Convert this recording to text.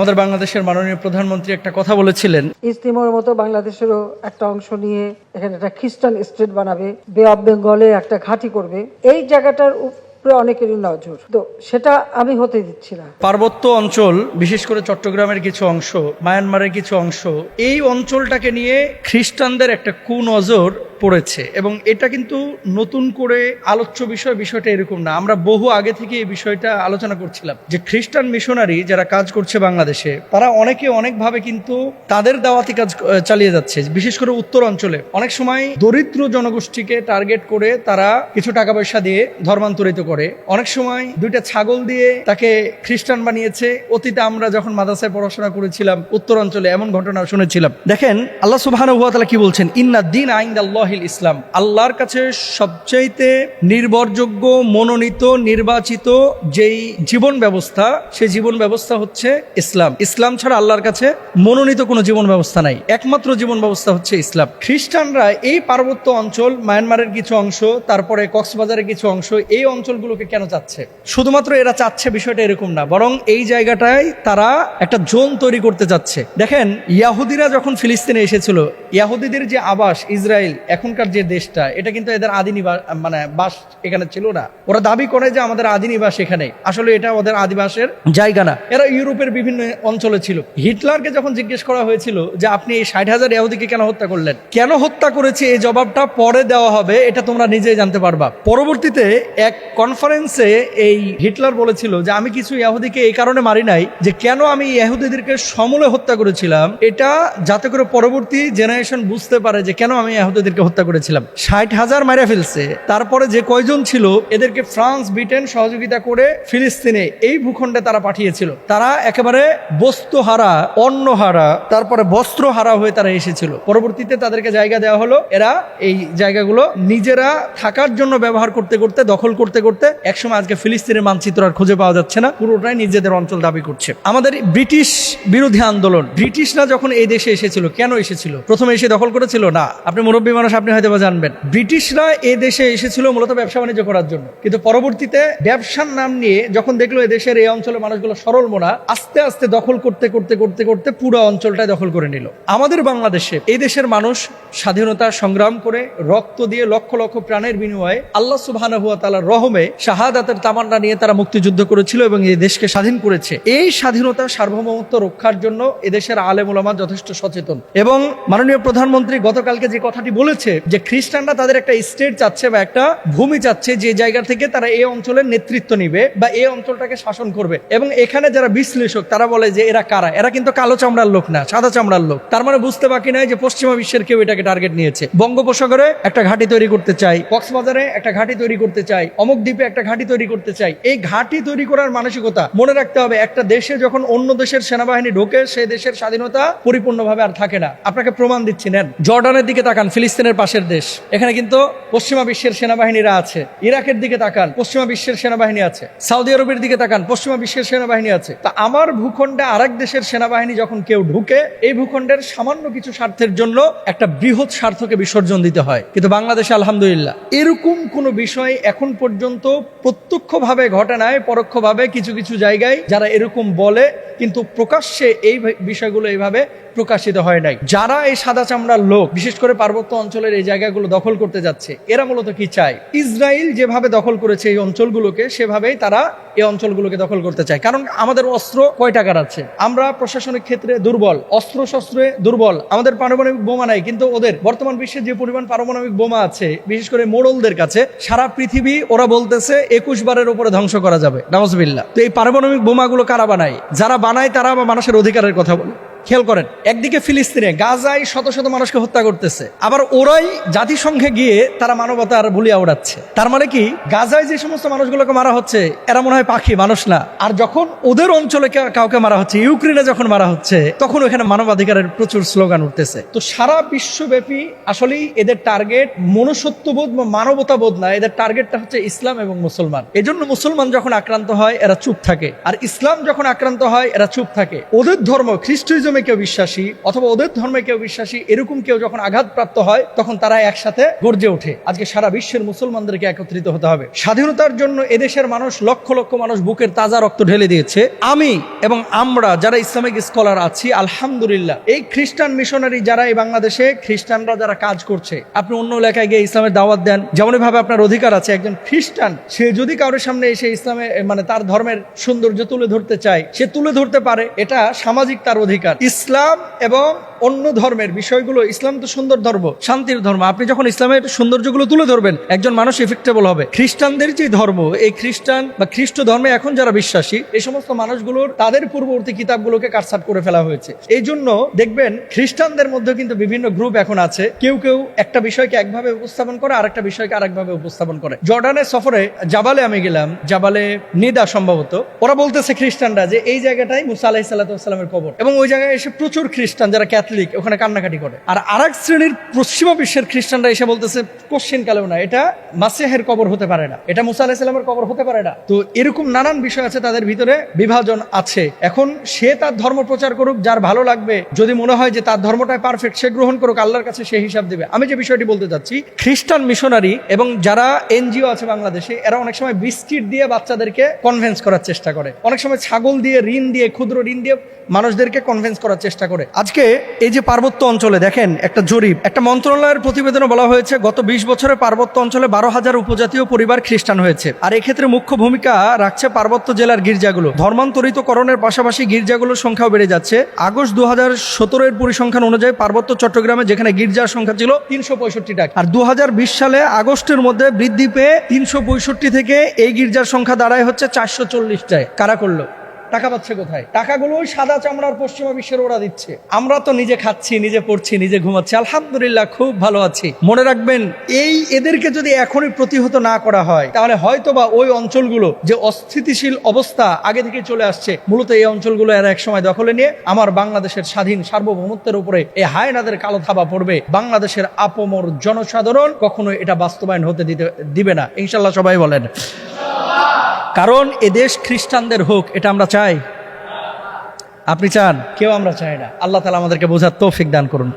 আমাদের বাংলাদেশের মাননীয় প্রধানমন্ত্রী একটা কথা বলেছিলেন। ইস্তিমোর মতো বাংলাদেশেরও একটা অংশ নিয়ে এখানে একটা খ্রিস্টান স্টেট বানাবে বে অফ বেঙ্গলে একটা ঘাঁটি করবে এই জায়গাটার উপরে অনেকেরই নজর। তো সেটা আমি হতে দিচ্ছি না। পার্বত্য অঞ্চল বিশেষ করে চট্টগ্রামের কিছু অংশ মায়ানমারের কিছু অংশ এই অঞ্চলটাকে নিয়ে খ্রিস্টানদের একটা কুনজর পড়েছে এবং এটা কিন্তু নতুন করে আলোচ্য বিষয়, বিষয়টা এরকম না। আমরা বহু আগে থেকে এই বিষয়টা আলোচনা করছিলাম যে খ্রিস্টান মিশনারি যারা কাজ করছে বাংলাদেশে, তারা অনেকে অনেকভাবে কিন্তু তাদের দাওয়াতি কাজ চালিয়ে যাচ্ছে, বিশেষ করে উত্তর অঞ্চলে। অনেক সময় দরিদ্র জনগোষ্ঠীকে টার্গেট করে তারা কিছু টাকা পয়সা দিয়ে ধর্মান্তরিত করে। অনেক সময় দুইটা ছাগল দিয়ে তাকে খ্রিস্টান বানিয়েছে। অতীতে আমরা যখন মাদ্রাসায় পড়াশোনা করেছিলাম উত্তর অঞ্চলে, এমন ঘটনা শুনেছিলাম। দেখেন, আল্লাহ তাআলা কি বলছেন? ইন্না দিন আইন আল্লাহিল ইসলাম, আল্লাহর কাছে সবচাইতে নির্ভরযোগ্য, মনোনীত, নির্বাচিত যেই জীবন ব্যবস্থা সেই জীবন ব্যবস্থা হচ্ছে ইসলাম। ইসলাম ছাড়া আল্লাহর কাছে মনোনীত কোনো জীবন ব্যবস্থা নাই। একমাত্র জীবন ব্যবস্থা হচ্ছে ইসলাম। খ্রিস্টানরা এই পার্বত্য অঞ্চল, মায়ানমারের কিছু অংশ, তারপরে কক্সবাজারের কিছু অংশ, এই অঞ্চলগুলোকে কেন চাচ্ছে? শুধুমাত্র এরা চাচ্ছে বিষয়টা এরকম না, বরং এই জায়গাটায় তারা একটা জোন তৈরি করতে চাচ্ছে দেখেন, ইয়াহুদিরা যখন ফিলিস্তিনে এসেছিল, ইয়াহুদিদের যে আবাস, ইসরায়েল এখনকার যে দেশটা এটা কিন্তু এদের আদি নিবাস মানে বাস এখানে ছিল না। ওরা দাবি করে যে আমাদের আদি নিবাস এখানে। আসলে এটা ওদের আদিবাসের জায়গা না। এরা ইউরোপের বিভিন্ন অঞ্চলে ছিল। হিটলারকে যখন জিজ্ঞেস করা হয়েছিল যে আপনি এই ষাট হাজার ইহুদিকে কেন হত্যা করলেন? কেন হত্যা করেছে? এই জবাবটা পরে দেওয়া হবে। এটা তোমরা নিজেই জানতে পারবা। পরবর্তীতে এক কনফারেন্সে এই হিটলার বলেছিল যে আমি কিছু ইহুদিকে এই কারণে মারি নাই যে কেন আমি ইহুদিদেরকে সমূলে হত্যা করেছিলাম? এটা যাতে করে পরবর্তী জেনারেশন বুঝতে পারে যে কেন আমি ইহুদিদেরকে হত্যা করেছিলাম। ষাট হাজার মারা ফেলছে। তারপরে যে কয়জন ছিল, এদেরকে ফ্রান্স, ব্রিটেন সহযোগিতা করে ফিলিস্তিনে এই ভূখণ্ডে তারা পাঠিয়েছিল। তারা একেবারে বস্তুহারা, অন্নহারা, তারপরে বস্ত্রহারা হয়ে তারা এসেছিল। পরবর্তীতে তাদেরকে জায়গা দেওয়া হলো। এরা এই জায়গাগুলো নিজেরা থাকার জন্য ব্যবহার করতে করতে, দখল করতে করতে একসময় আজকে ফিলিস্তিনের মানচিত্র আর খুঁজে পাওয়া যাচ্ছে না। পুরোটাই নিজেদের অঞ্চল দাবি করছে। আমাদের ব্রিটিশ বিরোধী আন্দোলন, ব্রিটিশরা যখন এই দেশে এসেছিল, কেন এসেছিল? প্রথমে এসে দখল করেছিল? না। আপনি মুরব্বী মানুষ আপনি হয়তো বা জানবেন। ব্রিটিশরা এই দেশে এসেছিল মূলত ব্যবসা বাণিজ্য করার জন্য। কিন্তু পরবর্তীতে ব্যবসার নাম নিয়ে যখন দেখল এই দেশের এই অঞ্চলের মানুষগুলো সরল মোনা, আস্তে আস্তে দখল করতে করতে করতে করতে পুরো অঞ্চলটাই দখল করে নিল। আমাদের বাংলাদেশে এই দেশের মানুষ স্বাধীনতা সংগ্রাম করে রক্ত দিয়ে লক্ষ লক্ষ প্রাণের বিনিময়ে আল্লাহ সুবহানাহু ওয়া তাআলার রহমে শাহাদাতের তামান্না নিয়ে তারা মুক্তিযুদ্ধ করেছিল এবং এই দেশকে স্বাধীন করেছে। এই স্বাধীনতা সার্বভৌমত্ব রক্ষার জন্য এদেশের আলেম ওলামা যথেষ্ট সচেতন। এবং মাননীয় প্রধানমন্ত্রী গতকালকে যে কথাটি বলেছে যে খ্রিস্টানরা তাদের একটা স্টেট চাচ্ছে বা একটা ভূমি চাচ্ছে যে জায়গা থেকে তারা এই অঞ্চলের নেতৃত্ব নিবে বা এই অঞ্চলটাকে শাসন করবে। এবং এখানে যারা বিশ্লেষক, তারা বলে যে এরা কারা? এরা কিন্তু কালো চামড়ার লোক না, সাদা চামড়ার লোক। তার মানে বুঝতে বাকি নয় যে পশ্চিমা বিশ্বের কেউ এটাকে টার্গেট নিয়েছে। বঙ্গোপসাগরে একটা ঘাঁটি তৈরি করতে চাই, কক্সবাজারে একটা ঘাঁটি তৈরি করতে চাই অমুক দ্বীপে একটা ঘাঁটি তৈরি করতে চাই। এই ঘাঁটি তৈরি করার মানসিকতা মনে রাখতে হবে, একটা দেশে যখন অন্য দেশের সেনাবাহিনী ঢোকে, সেই দেশের স্বাধীনতা পরিপূর্ণভাবে আর থাকে না। আপনাকে প্রমাণ দিচ্ছি, নেন। জর্ডানের দিকে তাকান, ফিলিস্তিনের পাশের দেশ। এখানে কিন্তু পশ্চিমা বিশ্বের সেনাবাহিনীরা আছে। ইরাকের দিকে তাকান, পশ্চিমা বিশ্বের সেনাবাহিনী আছে। সৌদি আরবের দিকে তাকান, পশ্চিমা বিশ্বের সেনাবাহিনী আছে। তা আমার ভূখণ্ডে আরেক দেশের সেনাবাহিনী যখন কেউ ঢুকে, এই ভূখণ্ডের সামান্য কিছু স্বার্থের জন্য একটা বৃহৎ স্বার্থকে বিসর্জন দিতে হয়। কিন্তু বাংলাদেশে আলহামদুলিল্লাহ, এরকম কোনো বিষয় এখন পর্যন্ত প্রত্যক্ষভাবে ঘটে ঘটনায় পরোক্ষভাবে কিছু কিছু জায়গায় যারা এরকম বলে, কিন্তু প্রকাশ্যে এই বিষয়গুলো এইভাবে প্রকাশিত হয় নাই। যারা এই সাদা চামড়ার লোক, বিশেষ করে পার্বত্য অঞ্চলের এই জায়গাগুলো দখল করতে যাচ্ছে, এরা মূলত কি চায়? ইসরায়েল যেভাবে দখল করেছে এই অঞ্চলগুলোকে, সেভাবেই তারা এই অঞ্চলগুলোকে দখল করতে চায়। কারণ আমাদের অস্ত্র কয় টাকার আছে? আমরা প্রশাসনিক ক্ষেত্রে দুর্বল অস্ত্র শস্ত্রে দুর্বল, আমাদের পারমাণবিক বোমা নাই, কিন্তু ওদের বর্তমান বিশ্বে যে পরিমাণ পারমাণবিক বোমা আছে, বিশেষ করে মোড়লদের কাছে, সারা পৃথিবী ওরা বলতেছে একুশ বারের উপরে ধ্বংস করা যাবে। নওয়াজবিল্লা তো এই পারমাণবিক বোমাগুলো কারা বানায়? যারা বানায় তারা মানুষের অধিকারের কথা বলে। খেয়াল করেন, একদিকে ফিলিস্তিনে গাজায় শত শত মানুষকে হত্যা করতেছে, আবার ওরাই জাতিসংঘে গিয়ে তারা মানবতার ভুলিয়া উড়াচ্ছে। তার মানে কি, গাজায় যে সমস্ত মানুষগুলোকে মারা হচ্ছে, এরা মনে হয় পাখি, মানুষ না। আর যখন ওদের অঞ্চলে কাউকে মারা হচ্ছে, ইউক্রেনে যখন মারা হচ্ছে, তখন ওখানে মানবাধিকারের প্রচুর স্লোগান উঠতেছে। তো সারা বিশ্বব্যাপী আসলেই এদের টার্গেট মনুষ্যত্ববোধ বা মানবতাবোধ না, এদের টার্গেটটা হচ্ছে ইসলাম এবং মুসলমান। এজন্য মুসলমান যখন আক্রান্ত হয়, এরা চুপ থাকে। আর ইসলাম যখন আক্রান্ত হয়, এরা চুপ থাকে। ওদের ধর্ম খ্রিস্টিজমে ধর্মে কেউ বিশ্বাসী অথবা ওদের ধর্মে কেউ বিশ্বাসী, এরকম কেউ যখন আঘাতপ্রাপ্ত হয়, তখন তারা একসাথে গর্জে ওঠে। আজকে সারা বিশ্বের মুসলমানদেরকে একত্রিত হতে হবে। স্বাধীনতার জন্য এদেশের মানুষ লক্ষ লক্ষ মানুষ বুকের তাজা রক্ত ঢেলে দিয়েছে। আমি এবং আমরা যারা ইসলামিক স্কলার আছি, আলহামদুলিল্লাহ, এই খ্রিস্টান মিশনারি যারা এই বাংলাদেশে, খ্রিস্টানরা যারা কাজ করছে, আপনি অন্য এলাকায় গিয়ে ইসলামের দাওয়াত দেন। যেমন ভাবে আপনার অধিকার আছে, একজন খ্রিস্টান, সে যদি কারোর সামনে এসে ইসলামে মানে তার ধর্মের সৌন্দর্য তুলে ধরতে চায়, সে তুলে ধরতে পারে, এটা সামাজিক তার অধিকার। ইসলাম এবং অন্য ধর্মের বিষয়গুলো, ইসলাম তো সুন্দর ধর্ম, শান্তির ধর্ম। আপনি যখন ইসলামের সৌন্দর্যগুলো তুলে ধরবেন, একজন মানুষ এফেক্টেবল হবে। খ্রিস্টানদের যে ধর্ম, এই খ্রিস্টান বা খ্রিস্ট ধর্মে এখন যারা বিশ্বাসী, এই সমস্ত মানুষগুলোর তাদের পূর্ববর্তী কিতাবগুলোকে কাটসাট করে ফেলা হয়েছে। এই জন্য দেখবেন, খ্রিস্টানদের মধ্যে কিন্তু বিভিন্ন গ্রুপ এখন আছে। কেউ কেউ একটা বিষয়কে একভাবে উপস্থাপন করে আর একটা বিষয়কে আরেকভাবে উপস্থাপন করে। জর্ডানের সফরে জাবালে আমি গেলাম। জাবালে নিদা সম্ভবত। ওরা বলতেছে খ্রিস্টানরা যে এই জায়গাটাই মুসা আলাহি সাল্লাহামের কবর। এবং ওই জায়গায় এসে প্রচুর খ্রিস্টান, যারা ক্যাথলিক, ওখানে কান্নাকাটি করে। আর আরেক শ্রেণির পশ্চিমা বিশ্বের খ্রিস্টানরা এসে বলতেছে কোশ্চেন কালেও না, এটা মাসিহের কবর হতে পারে না। এটা মুসা আলাহিসাল্লামের কবর হতে পারে না। তো এরকম নানান বিষয় আছে তাদের ভিতরে, বিভাজন আছে। এখন সে তার ধর্ম প্রচার করুক, যার ভালো লাগবে। যদি মনে হয় যে তার ধর্মটাই পারফেক্ট সে গ্রহণ করুক, আল্লাহর কাছে সে হিসাব দেবে। আমি যে বিষয়টি বলতে চাচ্ছি, খ্রিস্টান মিশনারি এবং যারা এনজিও আছে বাংলাদেশে, এরা অনেক সময় বিস্কিট দিয়ে বাচ্চাদেরকে কনভেন্স করার চেষ্টা করে। অনেক সময় ছাগল দিয়ে ঋণ দিয়ে, ক্ষুদ্র ঋণ দিয়ে মানুষদেরকে কনভেন্স করার চেষ্টা করে। আজকে এই যে পার্বত্য অঞ্চলে দেখেন, একটা জরিপ। একটা মন্ত্রণালয়ের প্রতিবেদনে বলা হয়েছে, গত বিশ বছরে পার্বত্য অঞ্চলে বারো হাজার উপজাতীয় পরিবার খ্রিস্টান হয়েছে। আর এক্ষেত্রে মুখ্য ভূমিকা রাখছে পার্বত্য জেলার গির্জাগুলো। ধর্মান্তরিতকরণের পাশাপাশি গির্জাগুলোর সংখ্যাও বেড়ে যাচ্ছে। আগস্ট দু হাজার সতেরোর পরিসংখ্যান অনুযায়ী পার্বত্য চট্টগ্রামে যেখানে গির্জার সংখ্যা ছিল তিনশো পঁয়ষট্টি টাকা আর দু হাজার বিশ সালে আগস্টের মধ্যে বৃদ্ধি পেয়ে তিনশো পঁয়ষট্টি থেকে এই গির্জার সংখ্যা দাঁড়ায় হচ্ছে চারশো চল্লিশটায়। কারা করল? টাকা পাচ্ছে কোথায়? টাকাগুলো ওই সাদা চামড়ার পশ্চিমা বিশ্বের ওরা দিচ্ছে। আমরা তো নিজে খাচ্ছি, নিজে পড়ছি, নিজে ঘুমাচ্ছি। আলহামদুলিল্লাহ, খুব ভালো আছি। মনে রাখবেন, এই এদেরকে যদি এখনই প্রতিহত না করা হয়, তাহলে হয়তোবা ওই অঞ্চলগুলো যে অস্থিতিশীল অবস্থা আগে থেকে চলে আসছে, মূলত এই অঞ্চলগুলো এরা এক সময় দখলে নিয়ে আমার বাংলাদেশের স্বাধীন সার্বভৌমত্বের উপরে এই হায়নাদের কালো থাবা পড়বে। বাংলাদেশের আপমর জনসাধারণ কখনো এটা বাস্তবায়ন হতে দিতে দিবে না। ইনশাল্লাহ সবাই বলেন। কারণ এদেশ খ্রিস্টানদের হোক, এটা আমরা চাই। আপনি চান? কেউ আমরা চাই না। আল্লাহ তালা আমাদেরকে বোঝার তৌফিক দান করুন।